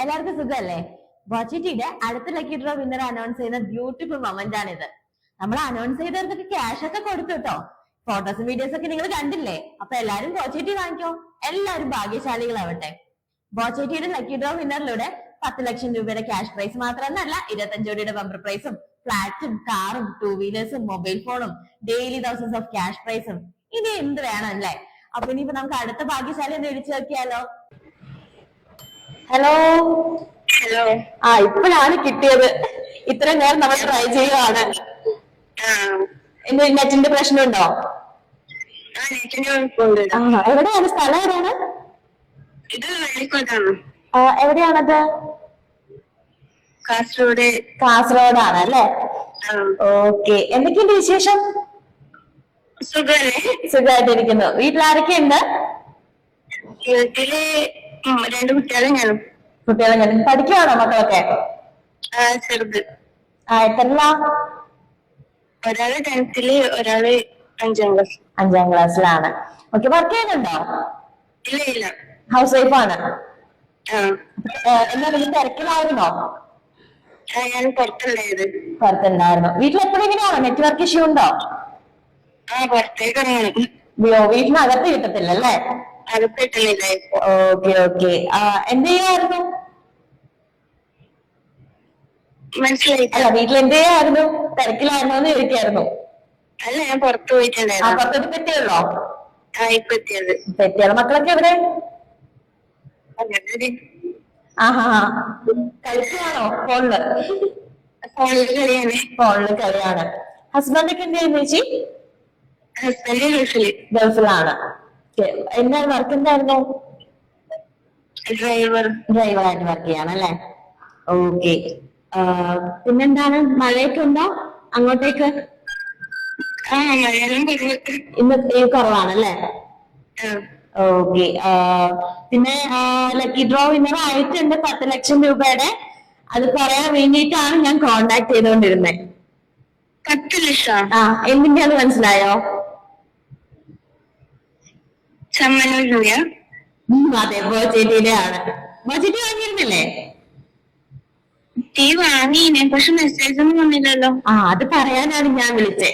എല്ലാവർക്കും സുഖല്ലേ? ബജറ്റിന്റെ അടുത്ത ലക്കി ഡ്രോ വിന്നർ അനൗൺസ് ചെയ്യുന്ന ബ്യൂട്ടിഫുൾ മൊമെന്റ് ഇത് നമ്മൾ അനൗൺസ് ചെയ്തവർക്കൊക്കെ ക്യാഷ് ഒക്കെ കൊടുത്തു കേട്ടോ ഫോട്ടോസും വീഡിയോസ് ഒക്കെ നിങ്ങൾ കണ്ടില്ലേ? അപ്പൊ എല്ലാരും ബോച്ചേറ്റി വാങ്ങിക്കോ. എല്ലാരും ഭാഗ്യശാലികളാവട്ടെ ബോച്ചേറ്റിയുടെ ലക്കി ഡ്രോ വിന്നറിലൂടെ പത്ത് ലക്ഷം രൂപയുടെ ക്യാഷ് പ്രൈസ് മാത്രമെന്നല്ല ഇരുപത്തഞ്ച് കോടിയുടെ ബമ്പർ പ്രൈസും ഫ്ലാറ്റും കാറും ടൂ വീലേഴ്സും മൊബൈൽ ഫോണും ഡെയിലി തൗസൻഡ്സ് ഓഫ് ക്യാഷ് പ്രൈസും ഇനി എന്ത് വേണം അല്ലേ? അപ്പൊ ഇനിയിപ്പോ നമുക്ക് അടുത്ത ഭാഗ്യശാലി ഒന്ന് വിളിച്ചു നോക്കിയാലോ. ഹലോ ഹലോ ആ ഇപ്പോഴാണ് കിട്ടിയത്. ഇത്രയും നേരം നമ്മൾ ട്രൈ ചെയ്യുവാണ് എന്റെ നെറ്റിന്റെ പ്രശ്നമുണ്ടോ? എവിടെയാണ്? സ്ഥലം എവിടെയാണ് എവിടെയാണത്? കാസർഗോഡ്. കാസർഗോഡാണ് അല്ലേ? ഓക്കെ. എന്തൊക്കെയുണ്ട് വിശേഷം? സുഖമായിട്ടിരിക്കുന്നു. വീട്ടിൽ ആരൊക്കെയുണ്ട് വീട്ടിൽ രണ്ട് കുട്ടികളും ഞാനും. കുട്ടികളെ ഞാൻ പഠിക്കുവാണോ മക്കളൊക്കെ? ചെറുത്. ആ എത്രല്ല ഒരാൾ ടെൻത്തിൽ ഒരാൾ അഞ്ചാം ക്ലാസ്. അഞ്ചാം ക്ലാസ്സിലാണ്. ഓക്കെ വർക്ക് ചെയ്യുന്നുണ്ടോ? ഇല്ല ഇല്ല. ഹൗസ് വൈഫ് ആണ്. എന്നാ വലിയ തിരക്കിലായിരുന്നോ? ഞാൻ പുറത്തുണ്ടായത്. പുറത്തുണ്ടായിരുന്നു. വീട്ടിൽ എപ്പോഴും നെറ്റ്വർക്ക് ഇഷ്യൂ ഉണ്ടോ? ആ പുറത്തേക്ക് ഇറങ്ങണം. വീട്ടിനകത്ത് കിട്ടത്തില്ല അല്ലേ ഇപ്പൊ ഓക്കെ ഓക്കെ. എന്ത് ചെയ്യായിരുന്നു മനസ്സിലായി. അല്ല വീട്ടിൽ എന്ത് ചെയ്യായിരുന്നു തിരക്കിലായിരുന്നു എന്ന് ചോദിക്കായിരുന്നു. അല്ല ഞാൻ പുറത്തു ആ പോയിട്ടുണ്ടായിരുന്നു പുറത്തോട്ട് പറ്റിയുള്ളോ ആ ഇപ്പൊ എത്തിയത് പറ്റിയുള്ള മക്കളൊക്കെ എവിടെ? അങ്ങനെ ആഹാ ഫോണിൽ? ഫോണിൽ കളിയാണ്. ഫോണിൽ കളിയാണ്. ഹസ്ബൻഡ് ഒക്കെ എന്ത് ചെയ്യുന്നു ചേച്ചി? ഹസ്ബൻഡ് ഗൾഫിൽ. ഗൾഫിലാണ്. എന്താണ് വർക്ക് എന്തായിരുന്നു? ഡ്രൈവർ ഡ്രൈവർ ആയിട്ട് വർക്ക് ചെയ്യാണ് അല്ലേ ഓക്കെ പിന്നെന്താണ്? മഴയൊക്കെ ഉണ്ടോ? അങ്ങോട്ടേക്ക്? ഇന്ന് കുറവാണല്ലേ? ഓക്കെ. പിന്നെ ലക്കി ഡ്രോ വിന്നർ ആയിട്ടുണ്ട് പത്ത് ലക്ഷം രൂപയുടെ. അത് പറയാൻ വേണ്ടിയിട്ടാണ് ഞാൻ കോണ്ടാക്ട് ചെയ്തോണ്ടിരുന്നത് പത്ത് ലക്ഷം? ആ എന്തിന്റെയാന്ന് മനസ്സിലായോ? ചമ്മനൂരിയ ഉം, അതെ ബോച്ചേറ്റിയുടെ ആണ് ബോച്ചേറ്റി വാങ്ങിയിരുന്നില്ലേ? ടീ വാങ്ങിനെ പക്ഷെ മെസ്സേജ് ഒന്നും വന്നില്ലല്ലോ. ആ അത് പറയാനാണ് ഞാൻ വിളിച്ചേ.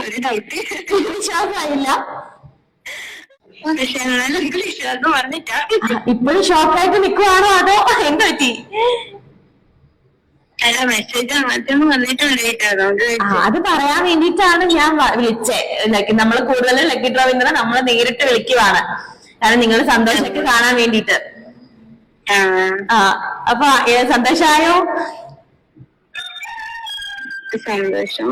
ഒരു ഡൗട്ട് വിശ്വാസമായില്ല പക്ഷെ എന്നാലും എനിക്ക് വിശ്വാസം പറഞ്ഞിട്ടാ ഇപ്പോഴും ഷോക്കായിട്ട് നിൽക്കുവാണോ അതോ എന്ത് പറ്റി അല്ല മെസ്സേജ് അങ്ങനത്തെ ഒന്നും വന്നിട്ടുണ്ട് കേട്ടോ അതുകൊണ്ട് ആ, അത് പറയാൻ വേണ്ടിട്ടാണ് ഞാൻ വിളിച്ചത് നമ്മൾ കൂടുതൽ ലക്കി ഡ്രോ നമ്മൾ നമ്മൾ നേരിട്ട് വിളിക്കുവാണ്. കാരണം നിങ്ങൾ സന്തോഷമൊക്കെ കാണാൻ വേണ്ടിട്ട് ആ. അപ്പൊ സന്തോഷമായോ സന്തോഷായോ? സന്തോഷം.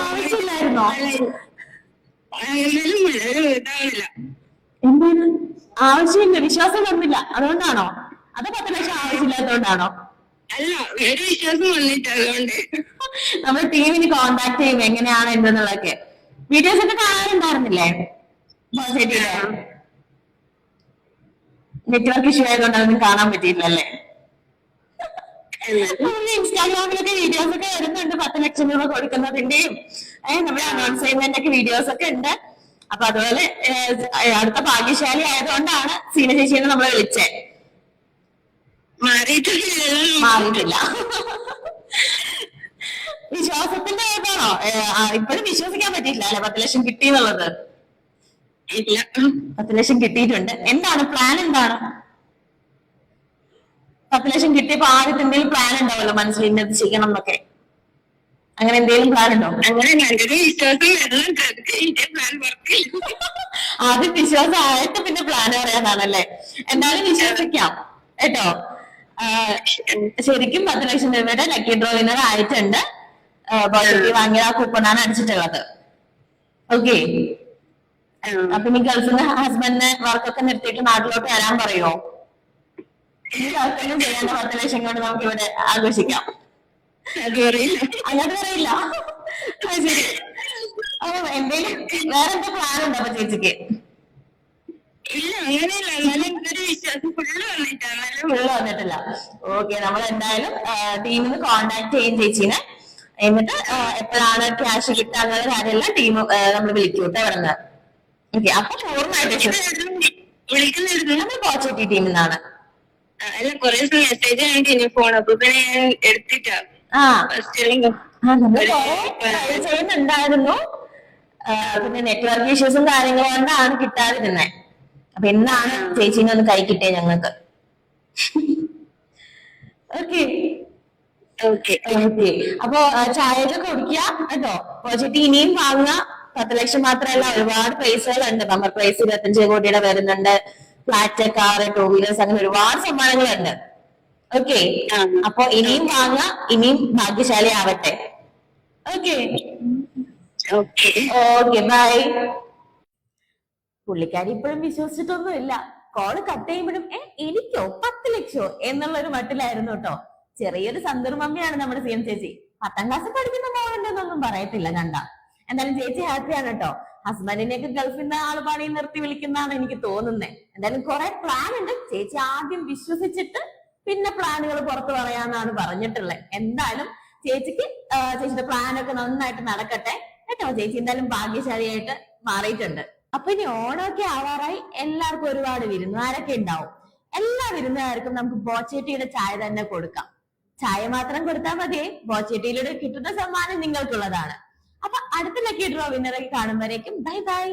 ആവശ്യമില്ലായിരുന്നോ? എന്താണ്? ആവശ്യമില്ല വിശ്വാസം വന്നില്ല. അതുകൊണ്ടാണോ? അത് പത്ത് ലക്ഷം ആവശ്യമില്ലാത്തതുകൊണ്ടാണോ അല്ല ഒരു വിശ്വാസം വന്നിട്ട് അതുകൊണ്ട്. നമ്മൾ ടീമിന് കോണ്ടാക്ട് ചെയ്യും എങ്ങനെയാണ് എന്തെന്നുള്ളതൊക്കെ. വീഡിയോസ് ഒക്കെ കാണാറുണ്ടായിരുന്നില്ലേ? ബോസേറ്റിയിലെ നെറ്റ്വർക്ക് ഇഷ്യൂ ആയതുകൊണ്ട് അതൊന്നും കാണാൻ പറ്റിയില്ലല്ലേ? ഇൻസ്റ്റാഗ്രാമിലൊക്കെ വീഡിയോസ് ഒക്കെ വരുന്നുണ്ട്. പത്ത് ലക്ഷം രൂപ കൊടുക്കുന്നതിന്റെയും നമ്മുടെ അനൗൺസ്മെന്റ് ഒക്കെ വീഡിയോസ് ഒക്കെ ഉണ്ട്. അപ്പൊ അതുപോലെ അടുത്ത ഭാഗ്യശാലി ആയതുകൊണ്ടാണ് സീന ചേച്ചിയെ നമ്മൾ വിളിച്ചേ. മാറിയിട്ടില്ലല്ലോ മാറിയിട്ടില്ല. വിശ്വാസത്തിന്റെ ഏതാണോ ഇപ്പോഴും വിശ്വസിക്കാൻ പറ്റിയില്ല അല്ലെ? പത്ത് ലക്ഷം കിട്ടി എന്നുള്ളത് പത്ത് ലക്ഷം കിട്ടിയിട്ടുണ്ട്. എന്താണ്? പ്ലാൻ എന്താണ്? പത്ത് ലക്ഷം കിട്ടിയപ്പോ ആദ്യത്തെ എന്തെങ്കിലും പ്ലാൻ ഉണ്ടാവല്ലോ മനസ്സിൽ ഇന്നത് ചെയ്യണം എന്നൊക്കെ. അങ്ങനെ എന്തെങ്കിലും പ്ലാൻ ഉണ്ടോ? അങ്ങനെ ആദ്യം വിശ്വാസം ആയിട്ട് പിന്നെ പ്ലാൻ പറയാനാണല്ലേ. എന്തായാലും വിശ്വസിക്കാം. കേട്ടോ? ശരിക്കും പത്ത് ലക്ഷം രൂപയുടെ ലക്കി ഡ്രോ വിന്നർ ആയിട്ടുണ്ട് പോസിറ്റീവ് വാങ്ങിയ ആ കൂപ്പണാണ് അടിച്ചിട്ടുള്ളത്. ഓക്കെ അപ്പൊ ഇനി ഗൾഫിന്റെ നിന്ന് ഹസ്ബൻഡിന് വർക്കൊക്കെ നിർത്തിയിട്ട് നാട്ടിലോട്ട് വരാൻ പറയുമോ ഈ വർക്കൊന്നും ചെയ്യാണ്ട് പത്ത് ലക്ഷം കൊണ്ട് നമുക്ക് ഇവിടെ ആഘോഷിക്കാം. അങ്ങോട്ട് പറയില്ല. ശരി. അപ്പൊ എന്തേലും വേറെ എന്താ പ്ലാൻ ഉണ്ടോ അപ്പൊ ചേച്ചിക്ക്? ഇല്ല അങ്ങനെയല്ല. എന്നാലും എനിക്കൊരു വിശ്വാസം ഫുള്ള് വന്നിട്ടാ നല്ല ഫുള്ള് വന്നിട്ടില്ല. ഓക്കെ നമ്മൾ എന്തായാലും ടീമിൽ നിന്ന് കോണ്ടാക്ട് ചെയ്യും ചേച്ചീനെ. എന്നിട്ട് എപ്പോഴാണ് ക്യാഷ് കിട്ടാന്നുള്ള കാര്യമെല്ലാം ടീം നമ്മൾ വിളിക്കും കേട്ടോ ഇവിടെ നിന്ന് ഓക്കെ അപ്പൊ പൂർണമായിട്ട് വിളിക്കുന്നിരുന്നു നമ്മൾ പോച്ചിറ്റി ടീമിൽ നിന്നാണ് അല്ല കൊറേ ദിവസം മെസ്സേജ് കണ്ടിന് ഫോൺ അപ്പൊ പിന്നെ ഞാൻ എടുത്തിട്ടാ. ആ. ഫസ്റ്റ് നമ്മൾ കുറെ ട്രൈ ചെയ്യുന്നുണ്ടായിരുന്നു. പിന്നെ നെറ്റ്വർക്ക് ഇഷ്യൂസും കാര്യങ്ങളും കൊണ്ടാണ് കിട്ടാതിരുന്നത് അപ്പൊ എന്നാണ് ചേച്ചീനെ ഒന്ന് കൈ കിട്ടിയ ഞങ്ങൾക്ക്? ഓക്കെ. ഓക്കെ. ഓക്കെ. അപ്പൊ ചായയൊക്കെ കുടിക്കുക കേട്ടോ? പോസിറ്റി ഇനിയും വാങ്ങുക. പത്ത് ലക്ഷം മാത്രമല്ല ഒരുപാട് പ്രൈസുകളുണ്ട് ബമ്പർ പ്രൈസ് ഇരുപത്തഞ്ച് കോടിയുടെ വരുന്നുണ്ട്. ഫ്ലാറ്റ് കാർ ടൂ വീലേഴ്സ് അങ്ങനെ ഒരുപാട് സമ്മാനങ്ങളുണ്ട്. ഓക്കെ. അപ്പൊ ഇനിയും വാങ്ങുക ഇനിയും ഭാഗ്യശാലി ആവട്ടെ ഓക്കെ. Okay bye. പുള്ളിക്കാരി ഇപ്പോഴും വിശ്വസിച്ചിട്ടൊന്നും ഇല്ല കോൾ കട്ട് ചെയ്യുമ്പോഴും ഏ എനിക്കോ? പത്ത് ലക്ഷോ? എന്നുള്ള ഒരു മട്ടിലായിരുന്നു കേട്ടോ ചെറിയൊരു സന്ദർഭമ്മയാണ് നമ്മുടെ സി എം ചേച്ചി. പത്താം ക്ലാസ് പഠിക്കുന്ന മോളുണ്ടെന്നൊന്നും പറയത്തില്ല കണ്ട. എന്തായാലും ചേച്ചി ഹാപ്പിയാണ് കേട്ടോ ഹസ്ബൻഡിനെയൊക്കെ ഗൾഫിൽ നിന്ന് ആൾ പണി നിർത്തി വിളിക്കുന്നതാണ് എനിക്ക് തോന്നുന്നത് എന്തായാലും കുറെ പ്ലാൻ ഉണ്ട്. ചേച്ചി ആദ്യം വിശ്വസിച്ചിട്ട് പിന്നെ പ്ലാനുകൾ പുറത്തു പറയാന്നാണ് പറഞ്ഞിട്ടുള്ളത് എന്തായാലും ചേച്ചിക്ക് ചേച്ചിയുടെ പ്ലാനൊക്കെ നന്നായിട്ട് നടക്കട്ടെ. കേട്ടോ ചേച്ചി എന്തായാലും ഭാഗ്യശാലിയായിട്ട് മാറിയിട്ടുണ്ട്. അപ്പൊ ഇനി ഓണമൊക്കെ ആവാറായി എല്ലാവർക്കും ഒരുപാട് വിരുന്നുകാരൊക്കെ ഉണ്ടാവും. എല്ലാ വിരുന്നുകാർക്കും നമുക്ക് ബോച്ചേട്ടിയുടെ ചായ തന്നെ കൊടുക്കാം. ചായ മാത്രം കൊടുത്താൽ മതിയേ ബോച്ചേട്ടിയിലൂടെ കിട്ടുന്ന സമ്മാനം നിങ്ങൾക്കുള്ളതാണ്. അപ്പൊ അടുത്ത ലക്കി ഡ്രോ വിന്നറൊക്കെ കാണുമ്പോഴേക്കും ബൈ ബൈ.